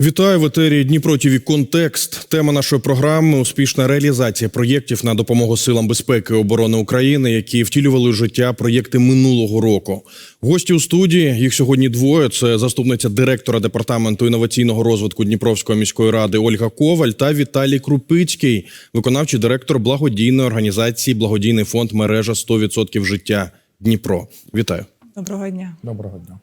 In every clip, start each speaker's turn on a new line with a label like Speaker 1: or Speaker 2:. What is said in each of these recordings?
Speaker 1: Вітаю в етері Дніпро ТІВІ Контекст. Тема нашої програми успішна реалізація проєктів на допомогу силам безпеки і оборони України, які втілювали в життя проєкти минулого року. Гості у студії їх сьогодні двоє. Це заступниця директора департаменту інноваційного розвитку Дніпровської міської ради Ольга Коваль та Віталій Крупицький, виконавчий директор благодійної організації Благодійний фонд мережа 100% життя Дніпро. Вітаю.
Speaker 2: Доброго дня.
Speaker 3: Доброго дня.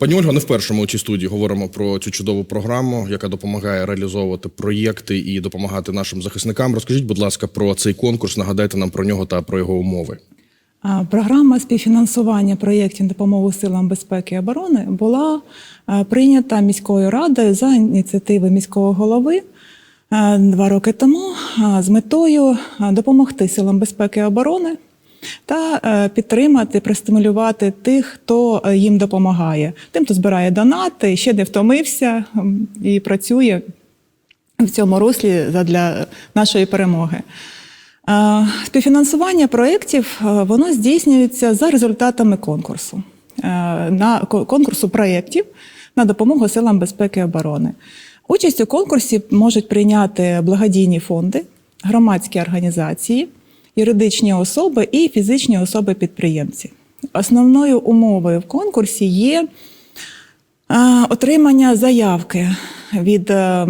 Speaker 1: Пані Ольга, не вперше ми у студії говоримо про цю чудову програму, яка допомагає реалізовувати проєкти і допомагати нашим захисникам. Розкажіть, будь ласка, про цей конкурс. Нагадайте нам про нього та про його умови.
Speaker 2: Програма співфінансування проєктів допомоги силам безпеки і оборони була прийнята міською радою за ініціативи міського голови два роки тому з метою допомогти силам безпеки і оборони та е, підтримати, простимулювати тих, хто е, їм допомагає, тим, хто збирає донати, ще не втомився і працює в цьому руслі для нашої перемоги. Е, Співфінансування проєктів воно здійснюється за результатами конкурсу на конкурсу проєктів на допомогу силам безпеки і оборони. Участь у конкурсі можуть прийняти благодійні фонди, громадські організації, юридичні особи і фізичні особи-підприємці. Основною умовою в конкурсі є Е, Отримання заявки від е,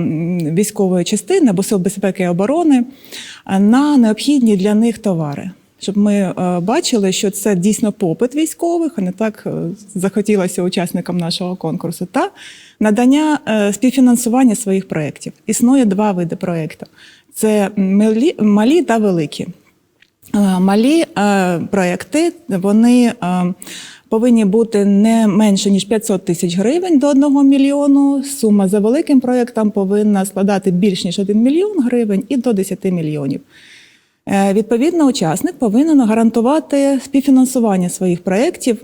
Speaker 2: військової частини або сил безпеки і оборони е, на необхідні для них товари. Щоб ми бачили, що це дійсно попит військових, а не так захотілося учасникам нашого конкурсу, та надання співфінансування своїх проєктів. Існує два види проєктів: це малі та великі. Е, Малі е, проекти вони е, повинні бути не менше ніж 500 тисяч гривень до 1 мільйону. Сума за великим проєктом повинна складати більш ніж 1 мільйон гривень і до 10 мільйонів. Відповідно, учасник повинен гарантувати співфінансування своїх проєктів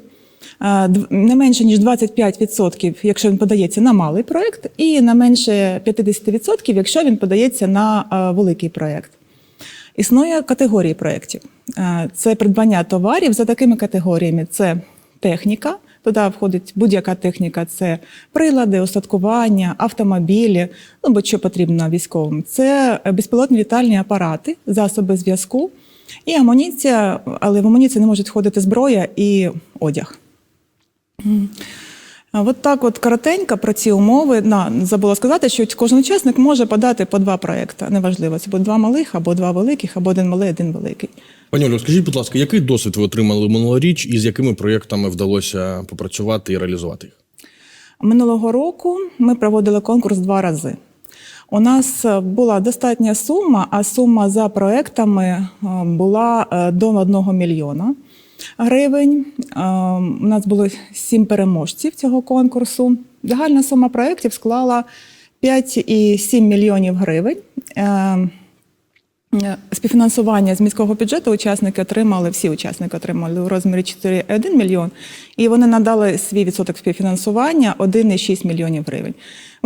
Speaker 2: не менше ніж 25%, якщо він подається на малий проєкт, і не менше 50%, якщо він подається на великий проєкт. Існує категорії проєктів. Е, Це придбання товарів за такими категоріями: це техніка. Туди входить будь-яка техніка, це прилади, устаткування, автомобілі, ну будь-що потрібно військовим. Це безпілотні літальні апарати, засоби зв'язку і амуніція, але в амуніцію не можуть входити зброя і одяг. От так, от коротенько про ці умови. На, забула сказати, що кожен учасник може подати по два проекти. Неважливо, це буде два малих, або два великих, або один малий, один великий.
Speaker 1: Пані Олю, скажіть, будь ласка, який досвід ви отримали минулоріч і з якими проєктами вдалося попрацювати і реалізувати їх?
Speaker 2: Минулого року ми проводили конкурс два рази. У нас е, була достатня сума, а сума за проектами е, була е, до 1 мільйона гривень. У нас було сім переможців цього конкурсу. Загальна сума проєктів склала 5,7 мільйонів гривень. Е, Співфінансування з міського бюджету учасники отримали, всі учасники отримали у розмірі 4,1 мільйон, і вони надали свій відсоток співфінансування 1,6 мільйонів гривень.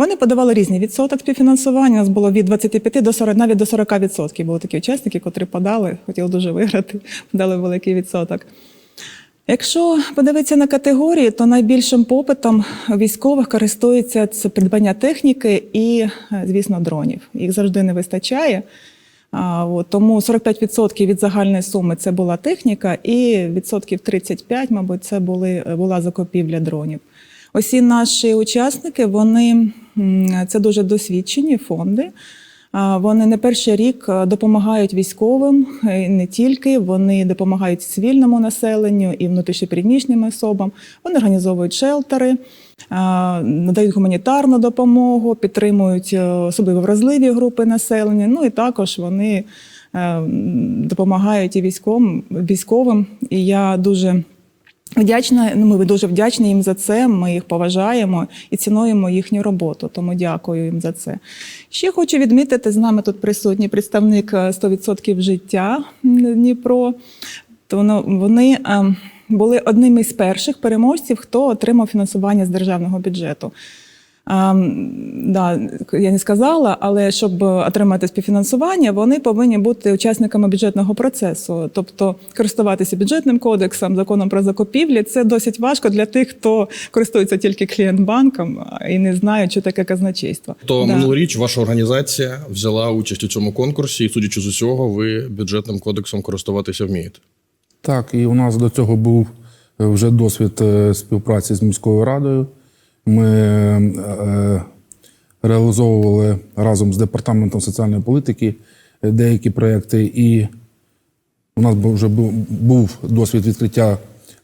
Speaker 2: Вони подавали різний відсоток співфінансування. У нас було від 25 до 40, навіть до 40 відсотків. Були такі учасники, котрі подали, хотіли дуже виграти, подали великий відсоток. Якщо подивитися на категорії, то найбільшим попитом військових користується це придбання техніки і, е, звісно, дронів. Їх завжди не вистачає. Тому 45% від загальної суми це була техніка, і відсотків 35, мабуть, це були, була закупівля дронів. Усі наші учасники, вони це дуже досвідчені фонди. Вони не перший рік е, допомагають військовим, е, не тільки вони допомагають цивільному населенню і внутрішньопереміщеним особам. Вони організовують шелтери, надають гуманітарну допомогу, підтримують е, особливо вразливі групи населення. Ну і також вони е, допомагають і військовим. І я дуже Вдячна, ну, ми дуже вдячні їм за це. Ми їх поважаємо і цінуємо їхню роботу. Тому дякую їм за це. Ще хочу відмітити, з нами тут присутній представник е, 100% життя Дніпро. То вони е, були одними з перших переможців, хто отримав фінансування з державного бюджету. А, да, я не сказала, але щоб отримати співфінансування, вони повинні бути учасниками бюджетного процесу, тобто користуватися бюджетним кодексом, законом про закупівлі. Це досить важко для тих, хто користується тільки клієнт-банком і не знає, що таке казначейство.
Speaker 1: То
Speaker 2: Да.
Speaker 1: минулоріч ваша організація взяла участь у цьому конкурсі, і судячи з усього, ви бюджетним кодексом користуватися вмієте.
Speaker 3: Так, і у нас до цього був е, вже досвід е, співпраці з міською радою. Ми е, реалізовували разом з департаментом соціальної політики е, деякі проекти, і у нас вже був, досвід відкриття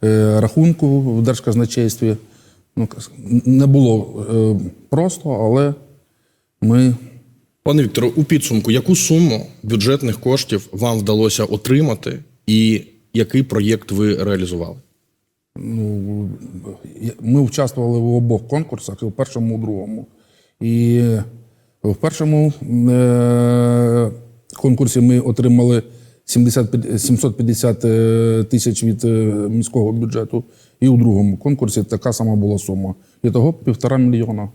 Speaker 3: е, рахунку в держказначействі. Ну, не було просто, але ми
Speaker 1: Пане Вікторе, у підсумку, яку суму бюджетних коштів вам вдалося отримати, і який проєкт ви реалізували?
Speaker 3: Ну, ми участвували в обох конкурсах, і в першому, і в другому. І в першому е- конкурсі ми отримали 70, 750 е, тисяч від е, міського бюджету, і у другому конкурсі така сама була сума. І того півтора мільйона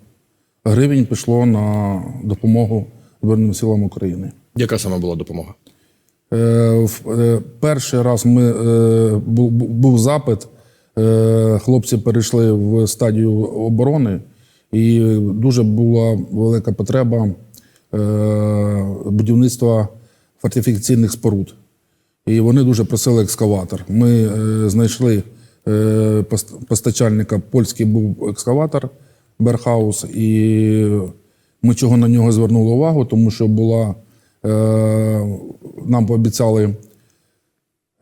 Speaker 3: гривень пішло на допомогу Збройним силам України.
Speaker 1: Яка саме була допомога?
Speaker 3: Е, в- Перший раз ми, е, був, запит, хлопці перейшли в стадію оборони, і дуже була велика потреба е, будівництва фортифікаційних споруд. І вони дуже просили екскаватор. Ми е, знайшли е, постачальника, польський був екскаватор Берхаус, і ми чого на нього звернули увагу, тому що була, е, нам пообіцяли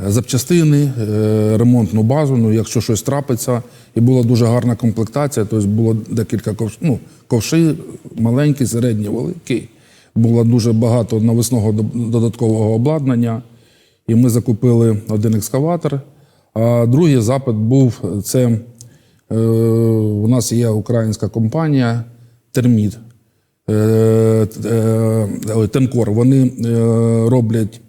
Speaker 3: запчастини, е, ремонтну базу, ну, якщо щось трапиться. І була дуже гарна комплектація, тобто було декілька ковш, ну, ковши, маленькі, середні, великі. Було дуже багато навісного до- додаткового обладнання. І ми закупили один екскаватор. А другий запит був це е, у нас є українська компанія Терміт. Е, е, ой, Тенкор. Вони е, роблять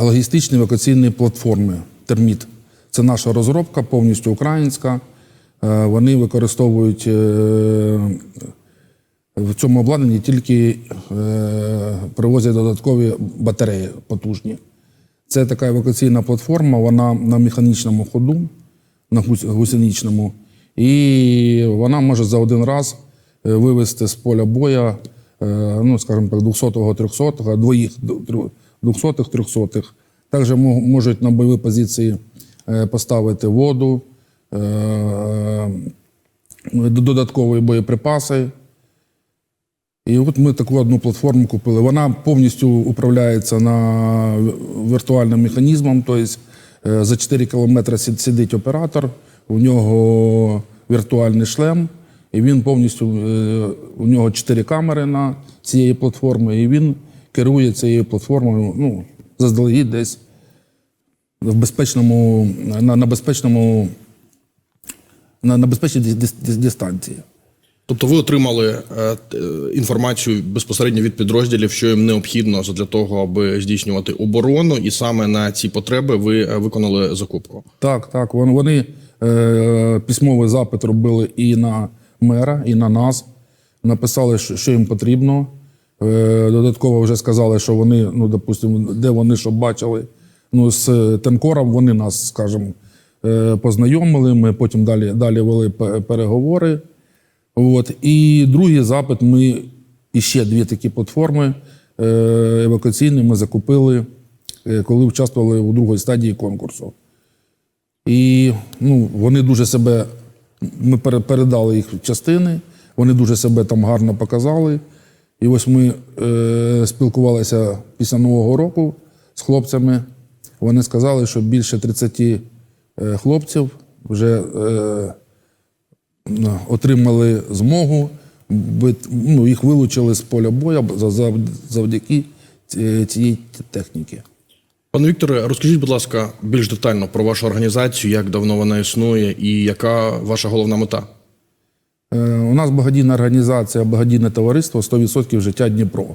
Speaker 3: логістичні евакуаційні платформи Терміт. Це наша розробка, повністю українська. Е, Вони використовують е, в цьому обладнанні тільки е, привозять додаткові батареї потужні. Це така евакуаційна платформа, вона на механічному ходу, на гус- гусеничному, і вона може за один раз е, вивезти з поля боя, е, ну, скажімо так, 200-го, 300-го, двоїх 200-х, 300-х. Також можуть на бойові позиції е, поставити воду, е, додаткові боєприпаси. І от ми таку одну платформу купили. Вона повністю управляється на віртуальним механізмом. Тобто е, за 4 кілометри сидить оператор, у нього віртуальний шлем, і він повністю е, у нього 4 камери на цієї платформи, і він керує цією платформою ну, заздалегідь десь в безпечному, на, на безпечному на, на безпечній дис- дис- дистанції.
Speaker 1: Тобто ви отримали е, інформацію безпосередньо від підрозділів, що їм необхідно для того, аби здійснювати оборону, і саме на ці потреби ви е, виконали закупку.
Speaker 3: Так, так. Вони, вони е, письмовий запит робили і на мера, і на нас. Написали, що їм потрібно. Е, додатково вже сказали, що вони, ну, допустимо, де вони що бачили. Ну, з Тенкором вони нас, скажімо, е, познайомили. Ми потім далі, далі вели переговори. От. І другий запит ми і ще дві такі платформи е, евакуаційні ми закупили, е, коли участвували у другій стадії конкурсу. І ну, вони дуже себе, ми передали їх частини, вони дуже себе там гарно показали. І ось ми е, спілкувалися після Нового року з хлопцями. Вони сказали, що більше 30 е, хлопців вже е, отримали змогу, ну, їх вилучили з поля бою за- за- завдяки ці- цієї техніки.
Speaker 1: Пане Вікторе, розкажіть, будь ласка, більш детально про вашу організацію, як давно вона існує, і яка ваша головна мета?
Speaker 3: Е, У нас благодійна організація, благодійне товариство 100% життя Дніпро.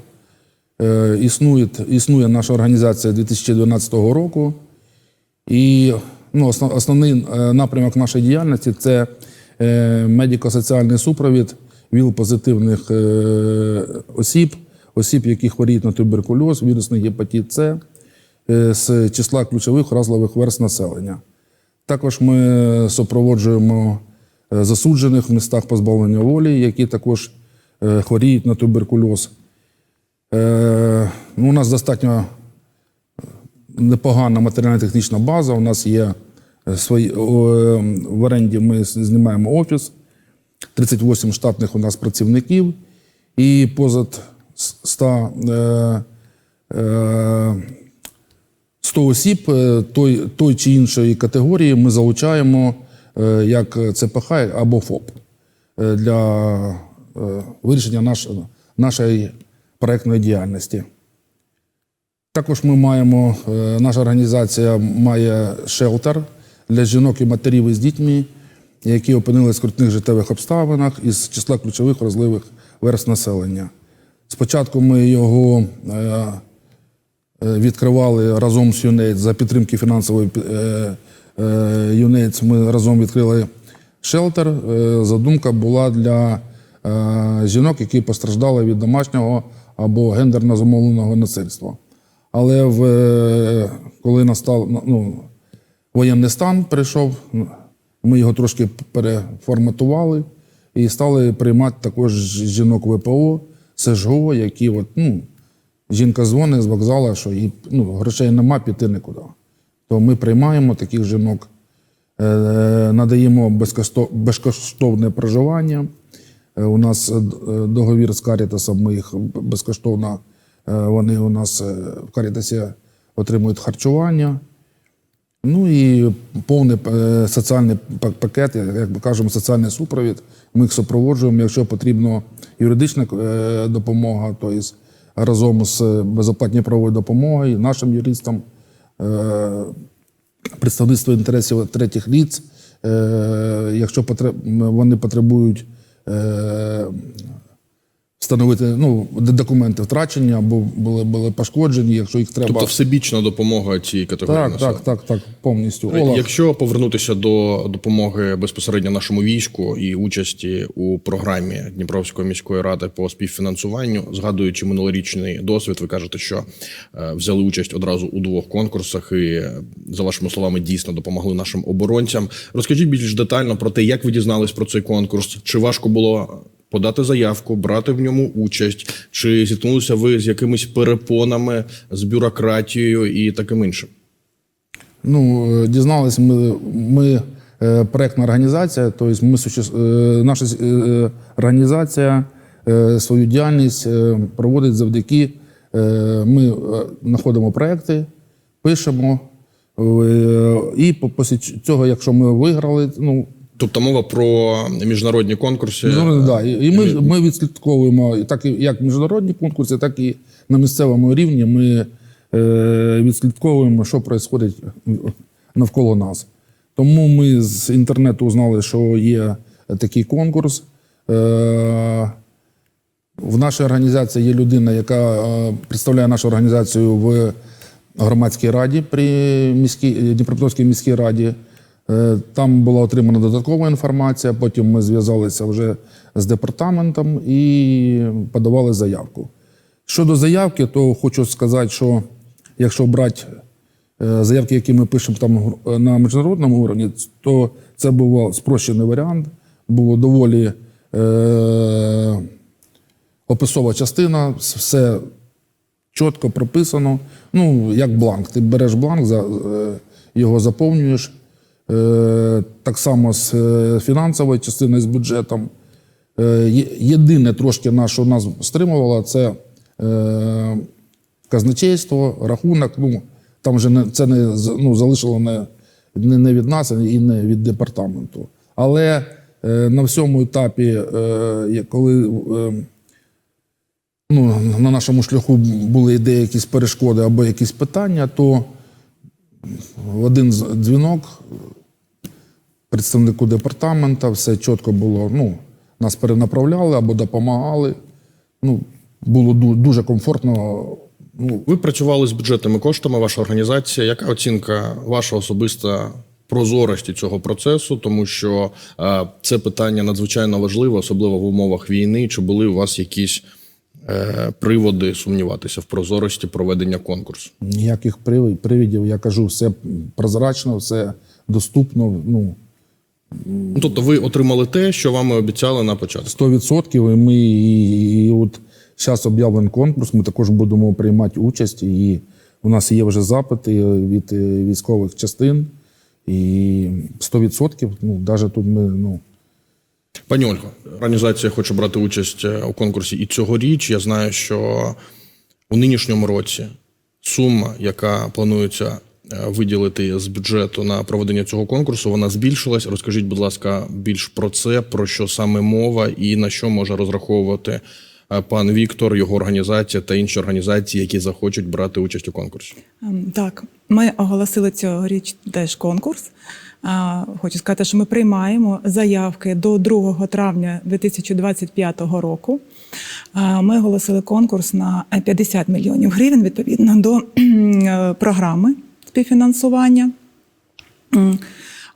Speaker 3: Е, Існує, існує наша організація 2012 року. І ну, основний е, напрямок нашої діяльності це медико-соціальний супровід ВІЛ-позитивних осіб, осіб, які хворіють на туберкульоз, вірусний гепатит С з числа ключових вразливих верст населення. Також ми супроводжуємо засуджених в містах позбавлення волі, які також е, хворіють на туберкульоз. Е, ну, У нас достатньо непогана матеріально-технічна база. У нас є е, свої, е, в оренді ми знімаємо офіс, 38 штатних у нас працівників і позад 100, е, е, 100 осіб е, той, той чи іншої категорії ми залучаємо е, як ЦПХ або ФОП е, для е, вирішення наш, нашої проектної діяльності. Також ми маємо, е, наша організація має шелтер для жінок і матерів із дітьми, які опинилися в скрутних життєвих обставинах із числа ключових вразливих верст населення. Спочатку ми його е, е, відкривали разом з ЮНЕЙД за підтримки фінансової е, е, Ми разом відкрили шелтер. Е, Задумка була для е, жінок, які постраждали від домашнього або гендерно зумовленого насильства. Але в, коли настав ну, воєнний стан прийшов, ми його трошки переформатували і стали приймати також жінок ВПО, СЖО, які от, ну, жінка дзвонить з вокзалу, що їй ну, грошей нема, піти нікуди. То ми приймаємо таких жінок, е, надаємо безкоштовне проживання. Е, У нас е, договір з Карітасом, ми їх безкоштовно, вони у нас в Карітасі отримують харчування. Ну і повний соціальний пакет, як ми кажемо, соціальний супровід. Ми їх супроводжуємо. Якщо потрібна юридична допомога, то разом з безоплатною правовою допомогою, нашим юристам, представництво інтересів третіх лиць, е, якщо вони потребують е, встановити ну, документи втрачені або були, були пошкоджені, якщо їх треба.
Speaker 1: Тобто всебічна допомога цій категорії
Speaker 3: так,
Speaker 1: населення.
Speaker 3: так, так, так, повністю. Олаф.
Speaker 1: Якщо повернутися до допомоги безпосередньо нашому війську і участі у програмі Дніпровської міської ради по співфінансуванню, згадуючи минулорічний досвід, ви кажете, що е, взяли участь одразу у двох конкурсах і, е, за вашими словами, дійсно допомогли нашим оборонцям. Розкажіть більш детально про те, як ви дізнались про цей конкурс, чи важко було. Подати заявку, брати в ньому участь, чи зіткнулися ви з якимись перепонами, з бюрократією і таким іншим?
Speaker 3: Ну, е, дізналися ми, ми е, проектна організація, тобто ми е, наша організація свою діяльність проводить завдяки. Ми знаходимо проекти, пишемо. І після цього, якщо ми виграли, ну
Speaker 1: Тобто мова про міжнародні конкурси.
Speaker 3: Ну, да. І і ми, ми відслідковуємо так як міжнародні конкурси, так і на місцевому рівні ми е, відслідковуємо, що відбувається навколо нас. Тому ми з інтернету узнали, що є такий конкурс. Е, в нашій організації є людина, яка е, представляє нашу організацію в громадській раді при міській Дніпропетровській міській раді. Е, Там була отримана додаткова інформація. Потім ми зв'язалися вже з департаментом і подавали заявку. Щодо заявки, то хочу сказати, що якщо брати е, заявки, які ми пишемо там е, на міжнародному рівні, то це був спрощений варіант. Було доволі е, описова частина, все чітко прописано. Ну, як бланк. Ти береш бланк, його заповнюєш. Е, Так само з е, фінансовою частиною, з бюджетом. Е, Єдине трошки на що нас стримувало, це казначейство, рахунок. Ну, там вже не, це не ну, залишило не, не, від нас і не від департаменту. Але на всьому етапі, коли ну, на нашому шляху були деякі якісь перешкоди або якісь питання, то в один дзвінок представнику департамента все чітко було. Ну, нас перенаправляли або допомагали. Ну, було дуже комфортно. Ну,
Speaker 1: Ви працювали з бюджетними коштами, ваша організація. Яка оцінка ваша особиста прозорості цього процесу, тому що е, це питання надзвичайно важливе, особливо в умовах війни. Чи були у вас якісь е, приводи сумніватися в прозорості проведення конкурсу?
Speaker 3: Ніяких привид- привідів, я кажу, все прозрачно, все доступно. Ну,
Speaker 1: тобто, ви отримали те, що вам обіцяли на початку.
Speaker 3: 100% і ми і, і от зараз об'явлений конкурс, ми також будемо приймати участь. І у нас є вже запити від е, військових частин. І 100%, ну, навіть тут ми, ну,
Speaker 1: Пані Ольго, організація хоче брати участь у конкурсі і цьогоріч. Я знаю, що у нинішньому році сума, яка планується виділити з бюджету на проведення цього конкурсу, вона збільшилась. Розкажіть, будь ласка, більш про це, про що саме мова, і на що може розраховувати е, пан Віктор, його організація та інші організації, які захочуть брати участь у конкурсі.
Speaker 2: Ем, Так, ми оголосили цьогоріч теж конкурс. Хочу сказати, що ми приймаємо заявки до 2 травня 2025 року. Ми оголосили конкурс на 50 мільйонів гривень відповідно до е, програми співфінансування. М.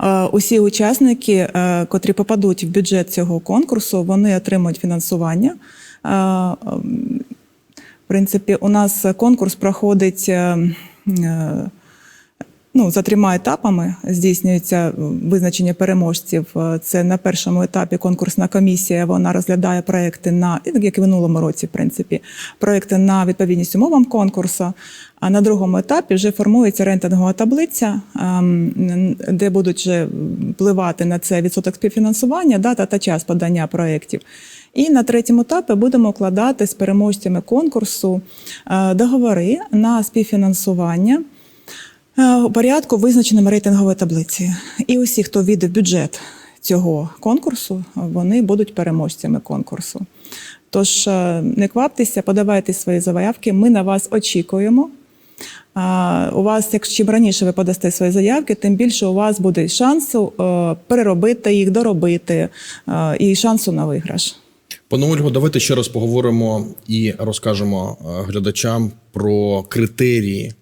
Speaker 2: Е, Усі учасники, е, котрі попадуть в бюджет цього конкурсу, вони отримують фінансування. В принципі, у нас конкурс проходить е, е, ну, за трьома етапами. Здійснюється е, визначення переможців. Е, Це на першому етапі конкурсна комісія. Вона розглядає проекти на як і в минулому році, в принципі, проекти на відповідність умовам конкурсу. А на другому етапі вже формується рейтингова таблиця, ем, де будуть вже впливати на це відсоток співфінансування, дата та час подання проєктів. І на третьому етапі будемо укладати з переможцями конкурсу е, договори на співфінансування у порядку, визначеному рейтингової таблиці. І усі, хто війде в бюджет цього конкурсу, вони будуть переможцями конкурсу. Тож е, не кваптеся, подавайте свої заявки. Ми на вас очікуємо. У вас, якщо раніше ви подасте свої заявки, тим більше у вас буде шансу е, переробити їх, доробити е, і шансу на виграш.
Speaker 1: Пане Ольго, давайте ще раз поговоримо і розкажемо е, глядачам про критерії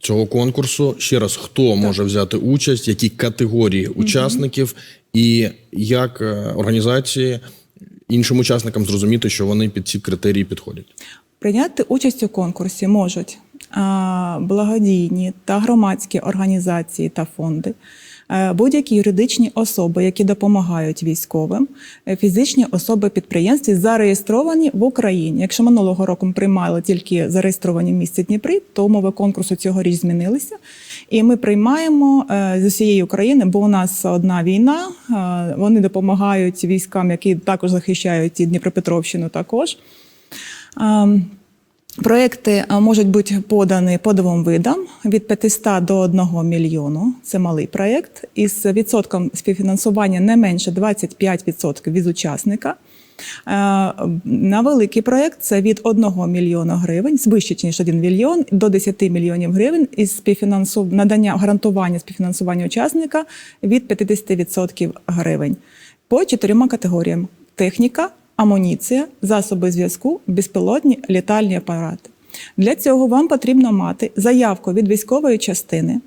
Speaker 1: цього конкурсу. Ще раз, хто може взяти участь, які категорії учасників, і як е, організації іншим учасникам зрозуміти, що вони під ці критерії підходять.
Speaker 2: Прийняти участь у конкурсі можуть благодійні та громадські організації та фонди, будь-які юридичні особи, які допомагають військовим, е, фізичні особи підприємстві зареєстровані в Україні. Якщо минулого року ми приймали тільки зареєстровані в місті Дніпрі, то умови конкурсу цьогоріч змінилися. І ми приймаємо е, з усієї України, бо у нас одна війна. е, Вони допомагають військам, які також захищають і Дніпропетровщину також. Проекти можуть бути подані по двом видам від 500 до 1 мільйону. Це малий проєкт. Із відсотком співфінансування не менше 25% від учасника. Е, На великий проєкт це від 1 мільйона гривень, вище ніж 1 мільйон, до 10 мільйонів гривень із співфінансу... надання гарантування співфінансування учасника від 50% гривень по чотирьом категоріям: техніка, амуніція, засоби зв'язку, безпілотні літальні апарати. Для цього вам потрібно мати заявку від військової частини,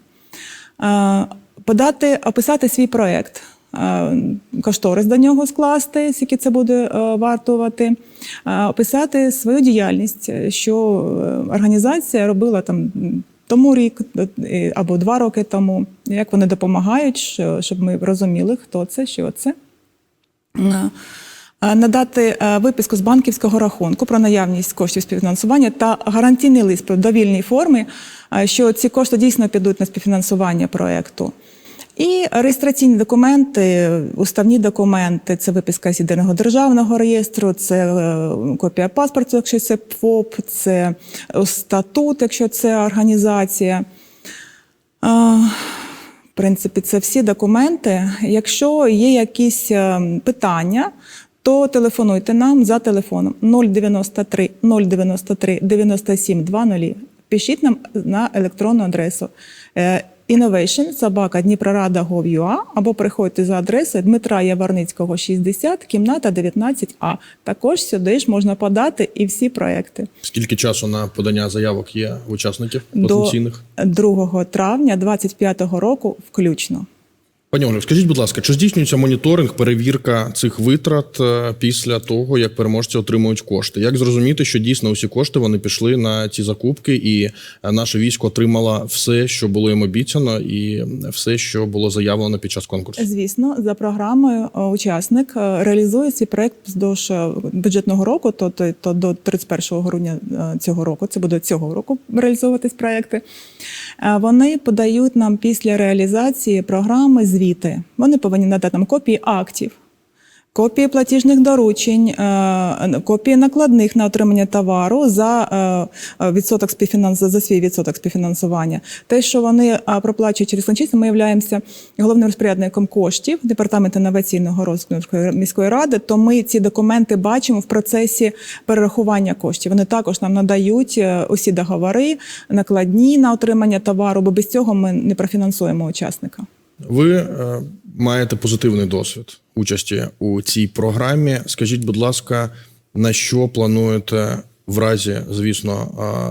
Speaker 2: е, подати, описати свій проєкт, е, кошторис до нього скласти, скільки це буде е, вартувати, описати свою діяльність, що організація робила там. Тому рік або два роки тому, як вони допомагають, щоб ми розуміли, хто це, що це. Е, Надати е, виписку з банківського рахунку про наявність коштів співфінансування та гарантійний лист про довільній формі, е, що ці кошти дійсно підуть на співфінансування проєкту. І реєстраційні документи, уставні документи це виписка з єдиного державного реєстру, це копія паспорту, якщо це ФОП, це статут, якщо це організація. В принципі, це всі документи. Якщо є якісь питання, то телефонуйте нам за телефоном 093 093 97 20. Пишіть нам на електронну адресу е, innovation собака Дніпрорада.gov.ua або приходьте за адресою Дмитра Яворницького, 60, кімната 19А. Також сюди ж можна подати і всі проекти.
Speaker 1: Скільки часу на подання заявок є учасників
Speaker 2: До
Speaker 1: потенційних?
Speaker 2: 2 травня 25 року включно.
Speaker 1: Пані Ольго, скажіть, будь ласка, чи здійснюється моніторинг, перевірка цих витрат е, після того, як переможці отримують кошти? Як зрозуміти, що дійсно усі кошти вони пішли на ці закупки, і е, наше військо отримало все, що було їм обіцяно, і все, що було заявлено під час конкурсу?
Speaker 2: Звісно, за програмою е, учасник реалізує свій проект вздовж бюджетного року, то, то, то до 31 грудня цього року. Це буде цього року реалізовуватись проекти. Вони подають нам після реалізації програми звіти. Вони повинні надати нам копії актів. Копії платіжних доручень, е, копії накладних на отримання товару за е, е, відсоток співфінанс... за свій відсоток співфінансування. Те, що вони проплачують через франчайзи, ми являємося головним розпорядником коштів департаменту інноваційного розвитку міської ради. То ми ці документи бачимо в процесі перерахування коштів. Вони також нам надають усі договори, накладні на отримання товару, бо без цього ми не профінансуємо учасника.
Speaker 1: Ви е, маєте позитивний досвід участі у цій програмі. Скажіть, будь ласка, на що плануєте в разі, звісно,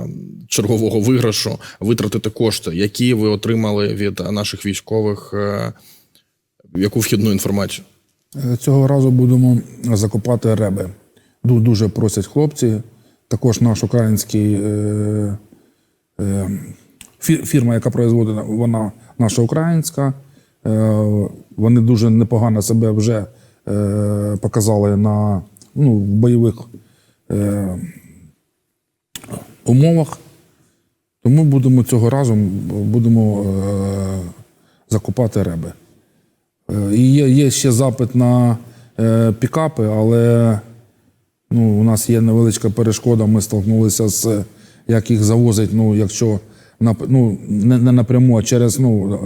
Speaker 1: е, чергового виграшу витратити кошти, які ви отримали від наших військових? е, Яку вхідну інформацію?
Speaker 3: Цього разу будемо закопати реби. Ду- Дуже просять хлопці. Також наш український е, фірма, яка производить, вона наша українська. Е, вони дуже непогано себе вже е, показали на ну, в бойових е, умовах. Тому будемо цього разу будемо закупати реби. І є, є ще запит на пікапи, але ну, у нас є невеличка перешкода. Ми столкнулися з як їх завозить, ну, якщо ну, не, не напряму, а через ну,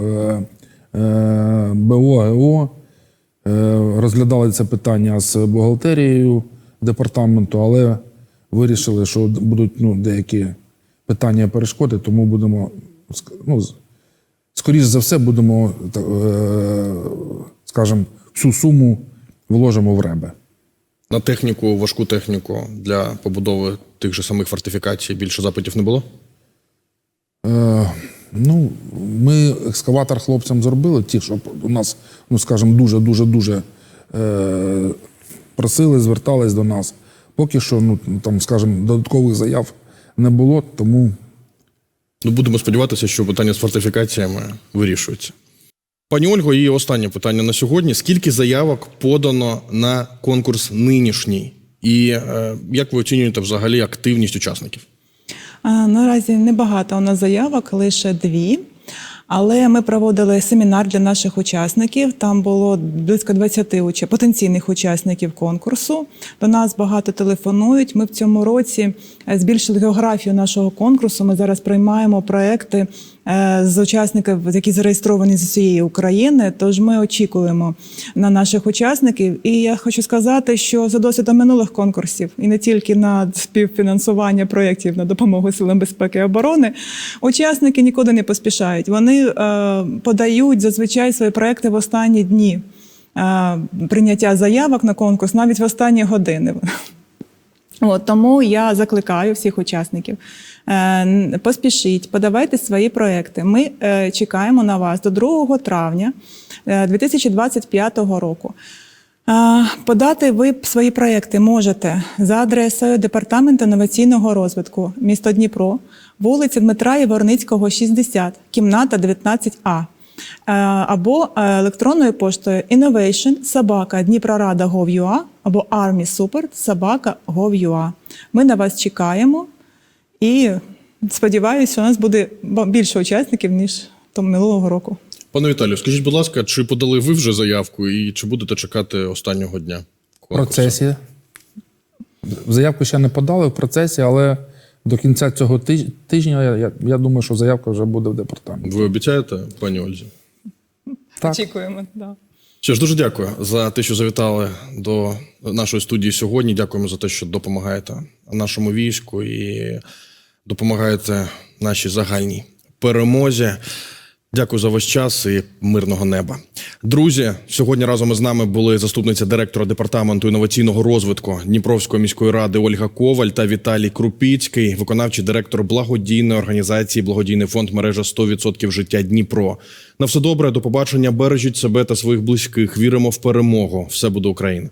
Speaker 3: БО, Е, розглядали це питання з бухгалтерією департаменту, але вирішили, що будуть ну, деякі питання перешкоди, тому будемо ну, скоріш за все, будемо, е, скажімо, всю суму вложимо в реби.
Speaker 1: На техніку, важку техніку для побудови тих же самих фортифікацій більше запитів не було?
Speaker 3: Е, ну, ми екскаватор хлопцям зробили, ті, що у нас, ну скажімо, дуже-дуже дуже е, просили, звертались до нас. Поки що, ну там, скажімо, додаткових заяв не було, тому
Speaker 1: Ну, будемо сподіватися, що питання з фортифікаціями вирішується. Пані Ольго, і останнє питання на сьогодні: скільки заявок подано на конкурс нинішній? І е, як ви оцінюєте взагалі активність учасників?
Speaker 2: Наразі небагато у нас заявок, лише дві. Але ми проводили семінар для наших учасників. Там було близько 20 уча- потенційних учасників конкурсу. До нас багато телефонують. Ми в цьому році е, збільшили географію нашого конкурсу. Ми зараз приймаємо проекти з учасників, які зареєстровані з усієї України. Тож ми очікуємо на наших учасників. І я хочу сказати, що за досвідом минулих конкурсів, і не тільки на співфінансування проєктів на допомогу силам безпеки і оборони, учасники нікуди не поспішають. Вони е, подають зазвичай свої проекти в останні дні е, прийняття заявок на конкурс, навіть в останні години. От, тому я закликаю всіх учасників. е, Поспішіть, подавайте свої проекти. Ми е, чекаємо на вас до 2 травня е, 2025 року. Е, Подати ви свої проекти можете за адресою Департаменту інноваційного розвитку, місто Дніпро, вулиця Дмитра Єворницького, 60, кімната 19А. Е, Або е, електронною поштою innovation собака Дніпрорада.gov.ua або Army Support собака Gov.ua. Ми на вас чекаємо і сподіваюся, що у нас буде більше учасників, ніж тому минулого року.
Speaker 1: Пане Віталію, скажіть, будь ласка, чи подали ви вже заявку і чи будете чекати останнього дня?
Speaker 3: в процесі. Заявку ще не подали в процесі, але до кінця цього тиж- тижня я, я, я думаю, що заявка вже буде в департаменті.
Speaker 1: Ви обіцяєте, пані Ользі?
Speaker 3: Так.
Speaker 2: Очікуємо. Да.
Speaker 1: Що ж, дуже дякую за те, що завітали до нашої студії сьогодні. Дякуємо за те, що допомагаєте нашому війську і допомагаєте нашій загальній перемозі. Дякую за ваш час і мирного неба. Друзі, сьогодні разом із нами були заступниця директора департаменту інноваційного розвитку Дніпровської міської ради Ольга Коваль та Віталій Крупіцький, виконавчий директор благодійної організації Благодійний фонд мережа 100% життя Дніпро. На все добре, до побачення. Бережіть себе та своїх близьких. Віримо в перемогу. Все буде Україна.